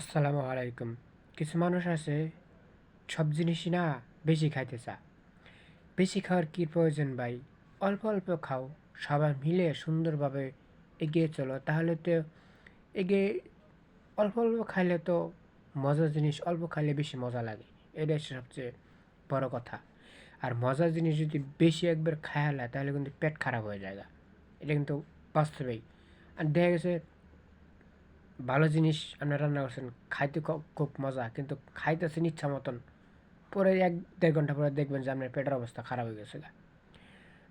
আসসালামু আলাইকুম। কিছু মানুষ আছে, সব জিনিসই না বেশি খাইতে চা বেশি খাওয়ার কী প্রয়োজন ভাই? অল্প অল্প খাও, সবাই মিলে সুন্দরভাবে এগিয়ে চলো। তাহলে তো এগিয়ে অল্প অল্প খাইলে তো মজার জিনিস, অল্প খাইলে বেশি মজা লাগে। এটাই সবচেয়ে বড় কথা। আর মজার জিনিস যদি বেশি একবার খায়ালা তাহলে কিন্তু পেট খারাপ হয়ে যায় এটা কিন্তু বাস্তবেই। আর দেখা গেছে ভালো জিনিস আপনি রান্না করছেন, খাইতে খুব মজা, কিন্তু খাইতেছেন ইচ্ছা মতন, পরে এক দেড় ঘণ্টা পরে দেখবেন যে আপনার পেটের অবস্থা খারাপ হয়ে গেছে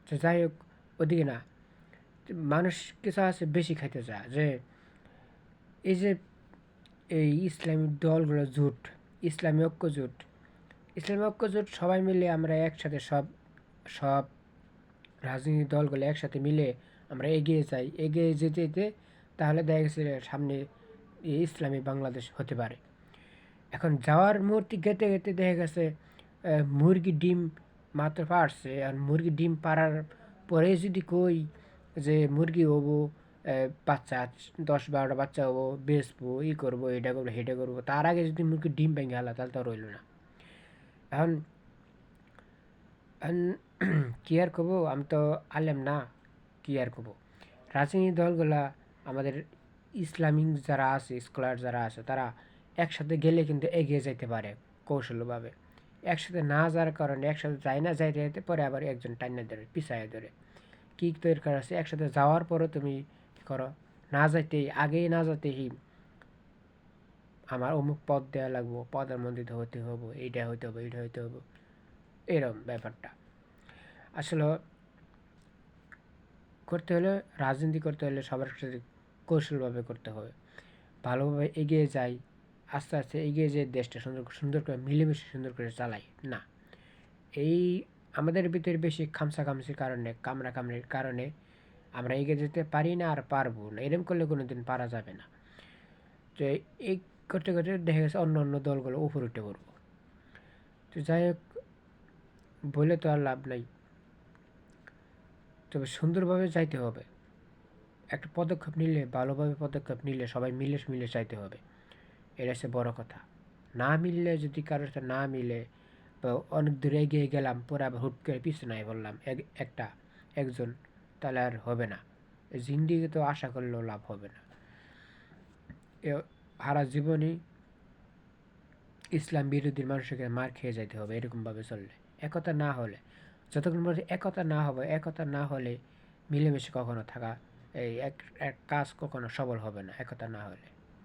তো যাই হোক, ওদিকে না, মানুষ কিছু আছে বেশি খাইতে চায়, যে এই যে এই ইসলামী দলগুলো জোট, ইসলামী ঐক্য জোট, ইসলামী ঐক্য জোট সবাই মিলে আমরা একসাথে সব সব রাজনৈতিক দলগুলো একসাথে মিলে আমরা এগিয়ে যাই, এগিয়ে যেতে যেতে তাহলে দেখা গেছে সামনে ইসলামী বাংলাদেশ হতে পারে। এখন যাওয়ার মুহূর্তে গেতে গেতে দেখা গেছে মুরগি ডিম মাত্র পারছে। আর মুরগি ডিম পারার পরে যদি কই যে মুরগি হব বাচ্চা, দশ বারোটা বাচ্চা হব, বেচবো, ই করব, এটা করব হেটা করব, তার আগে যদি মুরগি ডিম ভেঙে হালা তাহলে তো রইল না। এখন কি আর করব আমি তো আলেম না, কি আর করব রাজনীতি দলগুলা আমাদের ইসলামিক যারা আছে স্কলার যারা আছে, তারা একসাথে গেলে কিন্তু এগিয়ে যেতে পারে কৌশলভাবে। একসাথে না যাওয়ার কারণে একসাথে যায় না যাইতে যাইতে পরে আবার একজন টাইনা ধরে পিছায় ধরে। কী দরকার আছে? একসাথে যাওয়ার পরও তুমি কি করো? না যাইতেই, আগেই না যাইতেই আমার অমুক পদ দেওয়া লাগবো প্রধানমন্ত্রী হতে হব এইটা হইতে হবে এইটা হইতে হব এরকম ব্যাপারটা। আসলে করতে হলে, রাজনীতি করতে হলে সবার সাথে কৌশলভাবে করতে হবে। ভালোভাবে এগিয়ে যাই, আস্তে আস্তে এগিয়ে যেয়ে দেশটা সুন্দর সুন্দর করে, মিলেমিশে সুন্দর করে চালাই। না। এই আমাদের ভিতরে বেশি খামসা খামসির কারণে কামড়া কামড়ির কারণে আমরা এগিয়ে যেতে পারি না আর পারব না। এরকম করলে কোনো দিন পারা যাবে না। তো এই করতে করতে দেখা গেছে অন্য অন্য দলগুলো উপরে উঠে পড়ব। তো যাই হোক, বলে তো আর লাভ নাই। তবে সুন্দরভাবে যাইতে হবে। একটা পদক্ষেপ নিলে, ভালোভাবে পদক্ষেপ নিলে সবাই মিলে মিলে চাইতে হবে। এটা হচ্ছে বড় কথা। না মিললে, যদি কারোর সাথে না মিলে অনেক দূরে এগিয়ে গেলাম, পরে আবার হুট করে পিছনে বললাম, এক- একটা, একজন, তাহলে আর হবে না। জিন্দিগি তো আশা করলেও লাভ হবে না। সারা জীবনই ইসলাম বিরোধী মানুষকে মার খেয়ে যাইতে হবে, এরকমভাবে চললে। একতা না হলে, যতক্ষণ একতা না হবে, একতা না হলে মিলেমিশে কখনো থাকা এই এক এক কাজ কখনো সবল হবে না একতা না হলে।